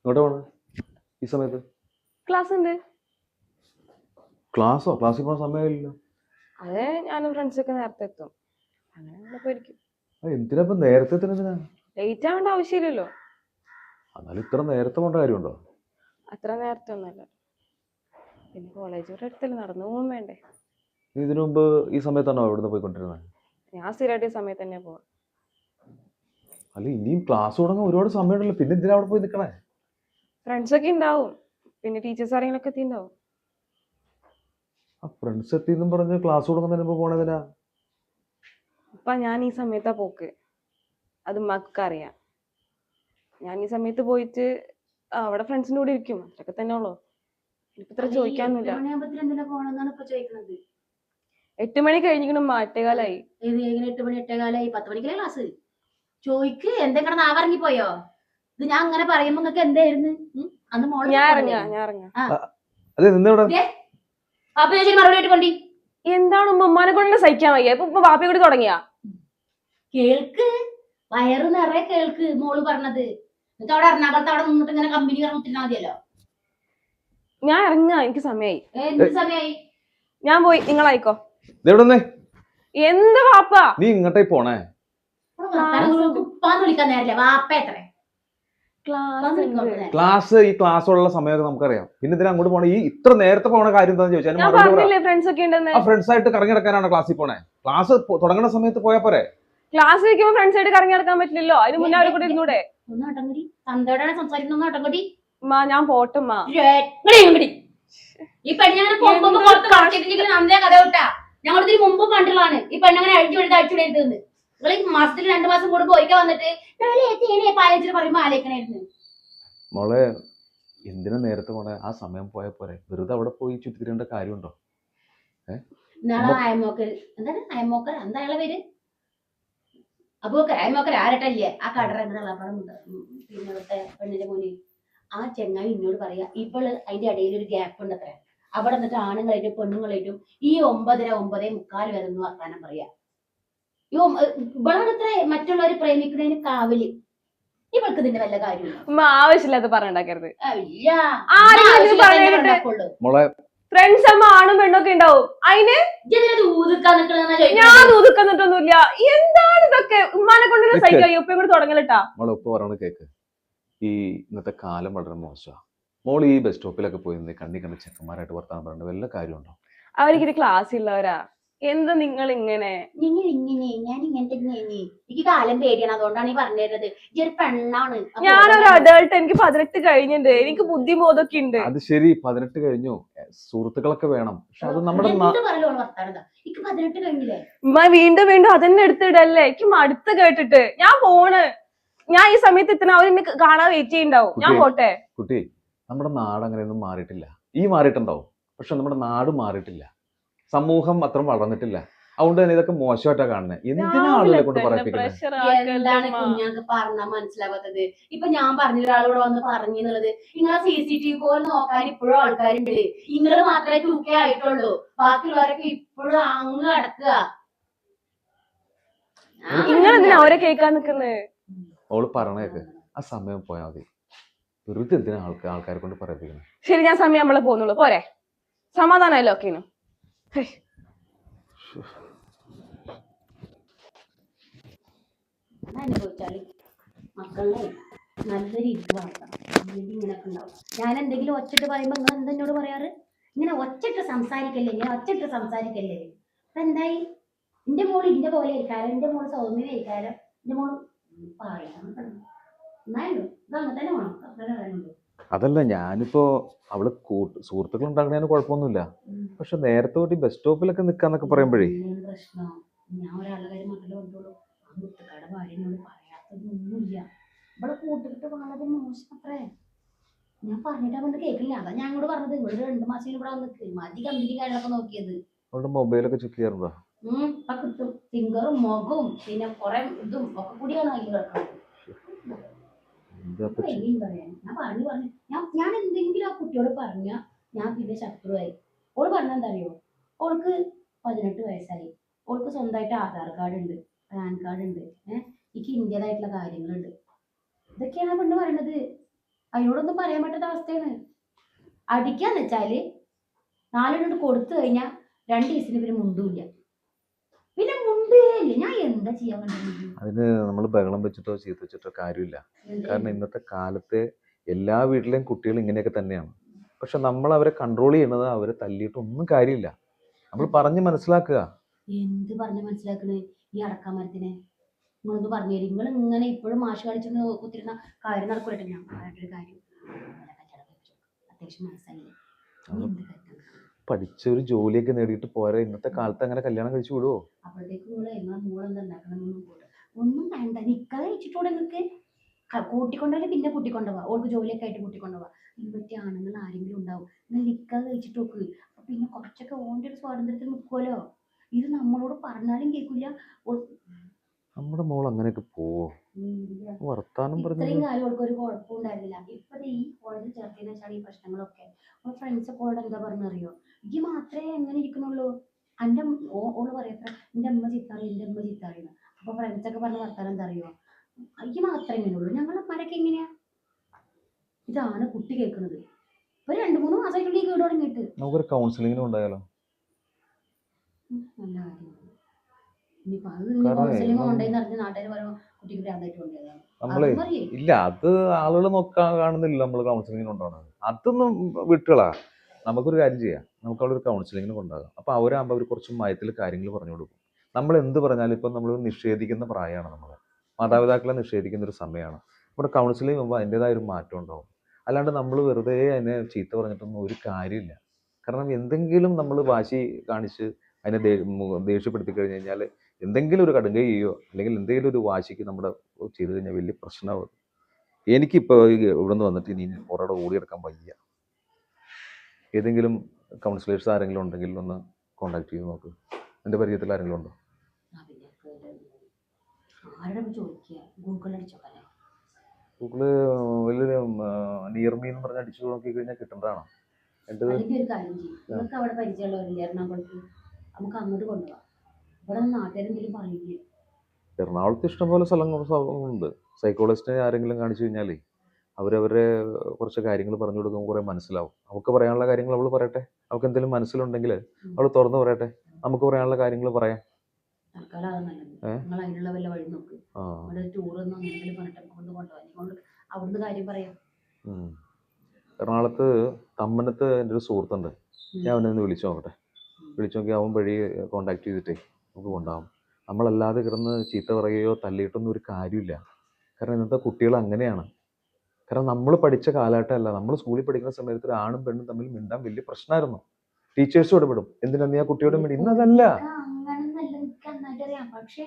ഇങ്ങോട്ട് പോണേ? ഈ സമയത്ത്? ക്ലാസ് ഉണ്ട് ക്ലാസ്സോ? ക്ലാസ്സിൽ പോകാൻ സമയമില്ലല്ലോ. അതെ ഞാനും ഫ്രണ്ട്സൊക്കെ നേരത്തെ എത്തും. അങ്ങനെ അങ്ങനെ പോയിരിക്കും. എന്തിനാ ഇപ്പൊ നേരത്തെ ലേറ്റ് ആവേണ്ട ആവശ്യമില്ലല്ലോ. എന്നാലും ഇത്ര നേരത്തെ പോകേണ്ട കാര്യമുണ്ടോ? അത്ര നേരത്തെ ഒന്നുമല്ല. പിന്നെ കോളേജ് അടുത്തല്ലേ നടന്നു പോകാൻ വേണ്ടേ. നീ ഇതിനു മുമ്പ് ഈ സമയത്താണോ ഇവിടുന്ന് പോയിക്കൊണ്ടിരുന്നത്? ഞാൻ സ്ഥിരമായിട്ട് ഈ സമയത്ത് തന്നെ പോവാം. അല്ല ഇനിയും ക്ലാസ് തുടങ്ങാൻ ഒരുപാട് സമയമുണ്ടല്ലോ. പിന്നെ എന്തിനാ അവിടെ പോയി നിൽക്കണേ? ഫ്രണ്ട്സൊക്കെ ഉണ്ടാവും പിന്നെ ടീച്ചേഴ്സ് ആരെങ്കിലും ഒക്കെ എത്തിണ്ടാവും ആ ഫ്രണ്ട്സ് എത്തിയെന്നും പറഞ്ഞ് ക്ലാസ് തുടങ്ങുന്നതിന് മുമ്പ് പോണതിനാ ഇപ്പോ ഞാൻ ഈ സമയത്താ പോക്ക്. അത് ഉമ്മാക്കൊക്കെ അറിയാം. ഞാൻ ഈ സമയത്ത് പോയിട്ട് ആ, അവിടെ ഫ്രണ്ട്സിന്റെ കൂടെ ഇരിക്കും. അതൊക്കെ തന്നെ ഉള്ളു. എനിക്ക് ഇത്ര ചോദിക്കാനൊന്നുമില്ല. മണിയാകുമ്പത്തിന് എന്തിനാ പോണെന്നാണ് ഇപ്പൊ ചോദിക്കുന്നത് എട്ട് മണി കഴിഞ്ഞിട്ട് മാറ്റേകാലായി ഏത് എങ്ങനെ എട്ട് മണി എട്ടേകാലായി പത്ത് മണിക്കല്ലേ ക്ലാസ് ചോയ്ക്ക് എന്തെങ്കിലും ആവറങ്ങി പോയോ ഇത് ഞാൻ അങ്ങനെ പറയുമ്പോ നിങ്ങൾക്ക് എന്തായിരുന്നു? അന്ന് മോൾ ഞാൻ ഇറങ്ങാ ഞാൻ ഇറങ്ങാ. അതെ നിന്നിവിടെ? അപ്പൊ ചേച്ചി മറുപടി ആയിട്ട് കൊണ്ടി. എന്താണ് ഉമ്മ? ഉമ്മാനെ കൊണ്ട് സഹിക്കാൻ വയ്യ. ഇപ്പൊ വാപ്പി കൂടി തുടങ്ങിയാ? കേൾക്ക്. വയറ് നിറയെ കേൾക്ക് മോൾ പറഞ്ഞത്. എന്നിട്ട് അവിടെ എറണാകുളത്ത് അവിടെ നിന്നിട്ട് ഇങ്ങനെ കമ്പനി കുത്തിരുന്നാ മതിയല്ലോ. ഞാൻ ഇറങ്ങാ എനിക്ക് സമയായി. എന്ത് സമയായി? ഞാൻ പോയി നിങ്ങളായിക്കോ. എന്താ വാപ്പാ? നീ ഇങ്ങോട്ടേ പോണേ. ഉപ്പാന്ന് വിളിക്കാൻ നേരില്ല വാപ്പ എത്ര ക്ലാസ് ഈ ക്ലാസ് ഉള്ള ക്ലാസ്സുള്ള സമയമൊക്കെ നമുക്കറിയാം. പിന്നെ ഇതിന് അങ്ങോട്ട് പോണേ ഈ ഇത്ര നേരത്തെ പോണ കാര്യം എന്താണെന്ന് ചോദിച്ചാൽ ഫ്രണ്ട്സ് ഒക്കെ ഉണ്ടെന്ന്? ആ ഫ്രണ്ട്സ് ആയിട്ട് കറങ്ങി നടക്കാനാണ് ക്ലാസ്സിൽ പോണേ? ക്ലാസ് തുടങ്ങുന്ന സമയത്ത് പോയാ പോരെ? ക്ലാസ് കഴിക്കുമ്പോ ഫ്രണ്ട്സ് ആയിട്ട് കറങ്ങി നടക്കാൻ പറ്റില്ലല്ലോ. അതിന് മുന്നേ അവരെ കൂടെ ഇരുന്നൂടെ? ഞാൻ പോട്ടുമ്മ ഈ പെണ്ണങ്ങനെ പോകുമ്പോ പുറത്ത് കഥ വിട്ടാ മുമ്പ് കണ്ടുള്ളതാണ് ഈ പെണ്ണങ്ങനെ അഴിച്ചു വിടുന്നത് അഴിച്ചു നിങ്ങൾ ഈ മാസത്തിൽ രണ്ടു മാസം കൂടുമ്പോ ഒരിക്കൽ വന്നിട്ട് പാലിച്ചിട്ട് പറയുമ്പോ ആലോചിക്കണായിരുന്നു. മോളെ എന്തിനാ നേരത്തെ പോണേ ആ സമയം പോയ പോരെ? വെറുതെ അവിടെ പോയി ചുറ്റിരേണ്ട കാര്യമുണ്ടോ? നാളെ അയമോക്കൽ എന്താണ് അയമോക്കൽ എന്താ അയാളെ പേര്? അപ്പൊ അയമോക്കൽ ആരട്ടല്ലേ? ആ കടറ എന്നുള്ള പിന്നെ ഇവിടുത്തെ പെണ്ണിന്റെ മോന്. ആ ചെങ്ങായി എന്നോട് പറയാ ഇപ്പോൾ അതിന്റെ ഇടയിൽ ഒരു ഗ്യാപ്പ് ഉണ്ട് അത്ര അവിടെ എന്നിട്ട് ആണുങ്ങളായിട്ടും പെണ്ണുങ്ങളായിട്ടും ഈ ഒമ്പതര ഒമ്പതേ മുക്കാൽ വരെ ഒന്ന് വർത്താനം പറയാ. ഈ ഒമ്പ- ഇവളാണ് ഇത്ര മറ്റുള്ളവർ പ്രേമിക്കുന്നതിന് കാവൽ. ഇവൾക്ക് ഇതിന്റെ വല്ല കാര്യം ആവശ്യമില്ലാത്ത പറഞ്ഞിണ്ടാക്കരുത്. ഫ്രണ്ട്സ് അമ്മ ആണും പെണ്ണൊക്കെ ഉണ്ടാവും. അതിന് ഞാൻ ഊതുക്കന്നിട്ടൊന്നുമില്ല എന്താണ് ഇതൊക്കെ? ഉമ്മാനെ കൊണ്ട് സൈക്കോ ഒപ്പം കൂടി തുടങ്ങലട്ടാ? മോളെ ഉപ്പ പറയണ കേക്ക്. ഈ ഇന്നത്തെ കാലം വളരെ മോശമാണ് മോൾ ഈ ബസ് സ്റ്റോപ്പിലൊക്കെ പോയി കണ്ണി കണ്ട ചെക്കന്മാരായിട്ട് വർത്താനം പറഞ്ഞു വല്ല കാര്യമുണ്ടോ? അവർക്ക് ക്ലാസ് ഉള്ളവരാ എന്താ നിങ്ങൾ ഇങ്ങനെ നിങ്ങൾ ഇങ്ങനെ ഞാൻ ഇങ്ങനെ തന്നെ എനിക്ക് കാലം പേടിയാണ് അതുകൊണ്ടാണ് ഈ പറഞ്ഞു തരുന്നത്. ഈ ഒരു പെണ്ണാണ്. ഞാൻ ഞാനൊരു അഡൾട്ട് എനിക്ക് പതിനെട്ട് കഴിഞ്ഞിട്ടുണ്ട് എനിക്ക് ബുദ്ധിബോധമൊക്കെ ഉണ്ട്. അത് ശരി പതിനെട്ട് കഴിഞ്ഞു. സുഹൃത്തുക്കളൊക്കെ വേണം. പക്ഷെ അത് നമ്മുടെ എനിക്ക് പതിനെട്ട് കഴിഞ്ഞില്ലേ? വീണ്ടും വീണ്ടും അതന്നെ എടുത്തിടല്ലേ? എനിക്ക് മടുത്ത് കേട്ടിട്ട്. ഞാൻ പോണ്. ഞാൻ ഈ സമയത്ത് എത്തണ എന്നെ കാണാൻ വെയിറ്റ് ചെയ്യണ്ടാവും. ഞാൻ പോട്ടെ. കുട്ടി നമ്മുടെ നാട് അങ്ങനെയൊന്നും മാറിയിട്ടില്ല. ഈ മാറിയിട്ടുണ്ടാവും. പക്ഷെ നമ്മുടെ നാട് മാറിയിട്ടില്ല. സമൂഹം അത്ര വളർന്നിട്ടില്ല. അതുകൊണ്ട് തന്നെ ഇതൊക്കെ മോശമായിട്ടാ കാണുന്നത് എന്തിനാ ആളുകളെ കൊണ്ട് പറയിപ്പിക്കുന്നത് എന്താണ് കുഞ്ഞാക്ക് പറഞ്ഞാൽ മനസ്സിലാവാത്തത്? ഇപ്പൊ ഞാൻ പറഞ്ഞ ഒരാളോട് വന്ന് പറഞ്ഞു എന്നുള്ളത്. നിങ്ങളെ സി സി ടി വി പോലെ നോക്കാൻ ഇപ്പോഴും ആൾക്കാരുണ്ട്. നിങ്ങൾ മാത്രമേ ടൂക്കേ ആയിട്ടുള്ളൂ. ബാക്കിയുള്ളവരൊക്കെ ഇപ്പോഴും അങ്ങ് നടക്കുക നിങ്ങൾ എന്തിനാ അവരെ കേൾക്കാൻ നിക്കുന്നത് അവൾ പറഞ്ഞേക്ക് ആ സമയം പോയാൽ മതി. വെറുതെ എന്തിനാ ആൾക്കാരെ കൊണ്ട് പറയിപ്പിക്കുന്നത് ശരി ഞാൻ സമയം നമ്മളെ പോകുന്നുള്ളൂ. പോരെ. സമാധാനമല്ലോ ഒക്കേനു അനുഭവിച്ചാൽ മക്കളെ നല്ല ഞാൻ എന്തെങ്കിലും ഒച്ചിട്ട് പറയുമ്പോ നിങ്ങൾ എന്തെന്നോട് പറയാറ്? ഇങ്ങനെ ഒച്ചിട്ട് സംസാരിക്കല്ലേ? ഇങ്ങനെ ഒച്ചിട്ട് സംസാരിക്കല്ലേ? അപ്പൊ എന്തായി? എന്റെ മോൾ ഇന്റെ പോലെ ആയിരിക്കാരം എന്റെ മോൾ സൗമ്യമായിരിക്കാരം എന്റെ മോൾ പറയാൻ എന്നായല്ലോ ഇത് അങ്ങനെ തന്നെ വേണം. അത്ര കാര്യമുള്ളൂ അതല്ല ഞാനിപ്പോ അവൾ കൂട്ട് സുഹൃത്തുക്കൾ ഉണ്ടാക്കണേന് കുഴപ്പമൊന്നുമില്ല പക്ഷെ നേരത്തെ തൊട്ട് ബസ് സ്റ്റോപ്പിലൊക്കെ നിൽക്കാന്നൊക്കെ പറയുമ്പോഴേ. ഞാൻ ഒരാളുടെ കാര്യം മാത്രമേ കണ്ടുള്ളൂ ആ മുത്തുക്കാട് ഭാര്യനോട് പറയാത്തതൊന്നുമില്ല. ഇവിടെ വളരെ മോശം അത്രേ ഞാൻ പറഞ്ഞിട്ട് അവന്റെ കേൾക്കില്ല. അതാ ഞാൻ അങ്ങോട്ട് പറഞ്ഞത്. ഇവിടെ രണ്ട് മാസം ഇവിടെ നിൽക്ക് മതി കമ്പനി കാര്യങ്ങളൊക്കെ നോക്കിയത്. അവളുടെ മൊബൈലൊക്കെ ചെക്ക് ചെയ്യാറുണ്ടോ? ഉം ഇപ്പൊ കിട്ടും. ഫിംഗറും മുഖവും പിന്നെ കുറെ ഇതും ഒക്കെ കൂടിയാണ് അതിൽ കിടക്കുന്നത് എന്താ ഇപ്പൊ ചെയ്യ- ഇനിയും പറയാൻ ഞാൻ എന്തെങ്കിലും ആ കുട്ടിയോട് പറഞ്ഞ ഞാൻ പിന്നെ ശത്രുവായി. ഓൾ പറഞ്ഞ എന്താ അറിയോ ഓൾക്ക് പതിനെട്ട് വയസ്സായി. ഓൾക്ക് സ്വന്തമായിട്ട് ആധാർ കാർഡ് ഉണ്ട് പാൻ കാർഡ് ഉണ്ട് ഏഹ് എനിക്ക് ഇന്ത്യതായിട്ടുള്ള കാര്യങ്ങളുണ്ട്. ഇതൊക്കെയാണ് പെണ്ണ് പറയണത്. അതിനോടൊന്നും പറയാൻ പറ്റാത്ത അവസ്ഥയാണ്. അടിക്കാന്ന് വെച്ചാൽ നാലെണ്ണം കൊടുത്തു കഴിഞ്ഞാൽ രണ്ട് ദിവസത്തിന് പിന്നെ മുണ്ടൂല്ല പിന്നെ മുണ്ടേയില്ല ഞാൻ എന്താ ചെയ്യാൻ വേണ്ടി അതിന് നമ്മൾ ബഹളം വെച്ചിട്ടോ ചീത്ത വെച്ചിട്ടോ കാര്യമില്ല കാരണം ഇന്നത്തെ കാലത്തെ എല്ലാ വീട്ടിലെയും കുട്ടികൾ ഇങ്ങനെയൊക്കെ തന്നെയാണ്. പക്ഷെ നമ്മൾ അവരെ കൺട്രോൾ ചെയ്യുന്നത് അവരെ തല്ലിയിട്ട് ഒന്നും കാര്യമില്ല. നമ്മൾ പറഞ്ഞ് മനസ്സിലാക്കുക. എന്ത് പറഞ്ഞു മനസ്സിലാക്കണേ ഈ അടക്കാൻ മരത്തിനെ നിങ്ങളൊന്ന് പറഞ്ഞു തരും. നിങ്ങൾ ഇങ്ങനെ ഇപ്പോഴും മാഷ് കളിച്ചൊന്ന് കുത്തിരുന്ന കാര്യം നടക്കൂലട്ടെ. ഞാൻ പറയട്ടൊരു കാര്യം. അത്യാവശ്യം മനസ്സായില്ലേ? പഠിച്ച ഒരു ജോലിയൊക്കെ നേടിയിട്ട് പോരാ. ഇന്നത്തെ കാലത്ത് അങ്ങനെ കല്യാണം കഴിച്ചു വിടുവോ? ഒന്നും വേണ്ട. നിക്കാതെ വെച്ചിട്ടൂടെ നിങ്ങൾക്ക് കൂട്ടിക്കൊണ്ടുപോയാൽ പിന്നെ കൂട്ടിക്കൊണ്ടുപോവാ. ഓൾക്ക് ജോലിയൊക്കെ ആയിട്ട് കൂട്ടിക്കൊണ്ടുപോവാ. പറ്റിയ ആണുങ്ങൾ ആരെങ്കിലും ഉണ്ടാവും. നിങ്ങൾ നിക്കാതെ കഴിച്ചിട്ട് നോക്ക്. അപ്പൊ പിന്നെ കുറച്ചൊക്കെ ഓന്റെ ഒരു സ്വാതന്ത്ര്യത്തിൽ നിൽക്കുമല്ലോ ഇത് നമ്മളോട് പറഞ്ഞാലും കേൾക്കില്ല നമ്മുടെ മോൾ അങ്ങനെയൊക്കെ പോവോ? വർത്താനം ഇത്രയും കാലം അവൾക്ക് ഒരു കുഴപ്പവും ഉണ്ടായിരുന്നില്ല ഇപ്പൊ ദേ ഈ കോളേജിൽ ചേർത്തതിന് വെച്ചാൽ ഈ പ്രശ്നങ്ങളൊക്കെ. അവൾ ഫ്രണ്ട്സ് ഒക്കെ ഓടെ എന്താ പറഞ്ഞറിയോ ഈ മാത്രമേ എങ്ങനെ ഇരിക്കണുള്ളൂ എന്റെ ഓൾ പറയത്ര എന്റെ അമ്മ ചീത്താറി എന്റെ അമ്മ ചീത്താറിയെന്ന് അപ്പൊ ഫ്രണ്ട്സ് ഒക്കെ പറഞ്ഞ വർത്താനം എന്താ അറിയോ? ഈ മാത്രമേ ഇങ്ങനെയുള്ളൂ. മരൊക്കെ എങ്ങനെയാ? ഇതാണ് കുട്ടി കേൾക്കുന്നത്. ഇപ്പൊ രണ്ടു മൂന്ന് മാസമായിട്ടുള്ള ഈ വീട് തുടങ്ങിയിട്ട്. നമുക്കൊരു കൗൺസിലിംഗിനും ഉണ്ടായാലോ? നല്ല നമ്മളെ ഇല്ല അത് ആളുകൾ നോക്കാൻ കാണുന്നില്ല നമ്മൾ കൗൺസിലിങ്ങിന് കൊണ്ടുപോകണത് അതൊന്നും വിട്ടുകളാ. നമുക്കൊരു കാര്യം ചെയ്യാം. നമുക്ക് അവിടെ ഒരു കൗൺസിലിങ്ങിന് കൊണ്ടുപോകാം. അപ്പോൾ അവരാകുമ്പോൾ അവർ കുറച്ച് മയത്തിൽ കാര്യങ്ങൾ പറഞ്ഞു കൊടുക്കും. നമ്മൾ എന്ത് പറഞ്ഞാലും ഇപ്പം നമ്മൾ നിഷേധിക്കുന്ന പ്രായമാണ് നമ്മൾ മാതാപിതാക്കളെ നിഷേധിക്കുന്ന ഒരു സമയമാണ് ഇവിടെ കൗൺസിലിംഗ് ചെയ്യുമ്പോൾ അതിന്റെതായ ഒരു മാറ്റം ഉണ്ടാവും. അല്ലാണ്ട് നമ്മൾ വെറുതെ അതിനെ ചീത്ത പറഞ്ഞിട്ടൊന്നും ഒരു കാര്യമില്ല. കാരണം എന്തെങ്കിലും നമ്മൾ വാശി കാണിച്ച് അതിനെ ദേഷ്യപ്പെടുത്തി കഴിഞ്ഞ് കഴിഞ്ഞാൽ എന്തെങ്കിലും ഒരു കടുങ്കൈ ചെയ്യോ അല്ലെങ്കിൽ എന്തെങ്കിലും ഒരു വാശിക്ക് നമ്മുടെ ചെയ്തു കഴിഞ്ഞാൽ വലിയ പ്രശ്നമാവും. എനിക്കിപ്പോൾ ഇവിടെ നിന്ന് വന്നിട്ട് ഇനി പുറയുടെ ഓടിയെടുക്കാൻ വയ്യ. ഏതെങ്കിലും കൗൺസിലേഴ്സ് ആരെങ്കിലും ഉണ്ടെങ്കിൽ ഒന്ന് കോണ്ടാക്ട് ചെയ്ത് നോക്ക്. എന്റെ പരിചയത്തിൽ ആരെങ്കിലും ഉണ്ടോ? ഗൂഗിൾ വലിയൊരു നിയർമി എന്ന് പറഞ്ഞ് അടിച്ചു നോക്കി കഴിഞ്ഞാൽ കിട്ടേണ്ടതാണോ? എന്റെ നമുക്ക് അങ്ങോട്ട് കൊണ്ടുപോകാം ഇവിടെ നാട്ടുകാരെന്തെങ്കിലും പറയില്ലേ എറണാകുളത്ത് ഇഷ്ടംപോലെ സ്ഥലങ്ങൾ ഉണ്ട് സൈക്കോളജിസ്റ്റിനെ ആരെങ്കിലും കാണിച്ചു കഴിഞ്ഞാലേ അവരവരെ കുറച്ച് കാര്യങ്ങൾ പറഞ്ഞു കൊടുക്കുമ്പോൾ കുറേ മനസ്സിലാവും. അവൾക്ക് പറയാനുള്ള കാര്യങ്ങൾ അവൾ പറയട്ടെ. അവൾക്ക് എന്തെങ്കിലും മനസ്സിലുണ്ടെങ്കിൽ അവൾ തുറന്ന് പറയട്ടെ. നമുക്ക് പറയാനുള്ള കാര്യങ്ങൾ പറയാം. എറണാകുളത്ത് തമ്മനത്ത് എന്റെ ഒരു സുഹൃത്തുണ്ട്. ഞാൻ അവനെ ഒന്ന് വിളിച്ചു നോക്കട്ടെ. വിളിച്ചു നോക്കി അവൻ വഴി കോണ്ടാക്ട് ചെയ്തിട്ടേ നമുക്ക് കൊണ്ടാവും. നമ്മളല്ലാതെ കിടന്ന് ചീത്ത പറയുകയോ തല്ലിയിട്ടൊന്നും ഒരു കാര്യമില്ല. കാരണം ഇന്നത്തെ കുട്ടികൾ അങ്ങനെയാണ്. കാരണം നമ്മൾ പഠിച്ച കാലഘട്ടമല്ല. നമ്മൾ സ്കൂളിൽ പഠിക്കുന്ന സമയത്ത് ഒരു ആണും പെണ്ണും തമ്മിൽ മിണ്ടാൻ വലിയ പ്രശ്നമായിരുന്നു. ടീച്ചേഴ്സും ഇടപെടും എന്തിനാ നീ ആ കുട്ടിയോട് മിണ്ടി? ഇന്നതല്ല പക്ഷെ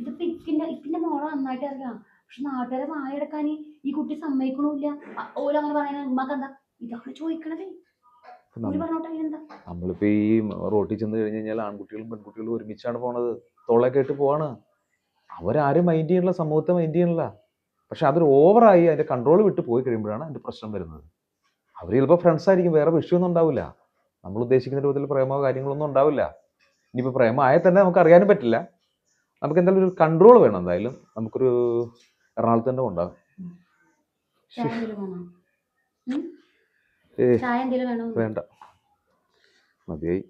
ഇതിപ്പോ ഇപ്പിന്റെ ഇപ്പിന്റെ മോളെ നന്നായിട്ട് അറിയാം പക്ഷെ നാട്ടുകാരെ ഈ കുട്ടി സമ്മതിക്കണില്ല. അങ്ങനെ പറയുന്നത് ഉമ്മക്ക് എന്താ? ഇതാണ് ചോദിക്കണത്. നമ്മളിപ്പോൾ ഈ റോട്ടിൽ ചെന്ന് കഴിഞ്ഞ് കഴിഞ്ഞാൽ ആൺകുട്ടികളും പെൺകുട്ടികളും ഒരുമിച്ചാണ് പോണത്. തോളെ കേട്ട് പോവാണ്. അവരാരും മൈൻഡ് ചെയ്യണില്ല സമൂഹത്തെ മൈൻഡ് ചെയ്യണില്ല. പക്ഷെ അതൊരു ഓവറായി അതിന്റെ കൺട്രോൾ വിട്ട് പോയി കഴിയുമ്പോഴാണ് അതിന്റെ പ്രശ്നം വരുന്നത്. അവർ ചിലപ്പോൾ ഫ്രണ്ട്സ് ആയിരിക്കും വേറെ വിഷയമൊന്നും ഉണ്ടാവില്ല. നമ്മൾ ഉദ്ദേശിക്കുന്ന രൂപത്തിൽ പ്രേമോ കാര്യങ്ങളൊന്നും ഉണ്ടാവില്ല. ഇനിയിപ്പോൾ പ്രേമമായ തന്നെ നമുക്ക് അറിയാനും പറ്റില്ല. നമുക്ക് എന്തായാലും ഒരു കൺട്രോൾ വേണം എന്തായാലും. നമുക്കൊരു എറണാകുളത്ത് തന്നെ ഉണ്ടാകും വേണ്ട. മതിയായി.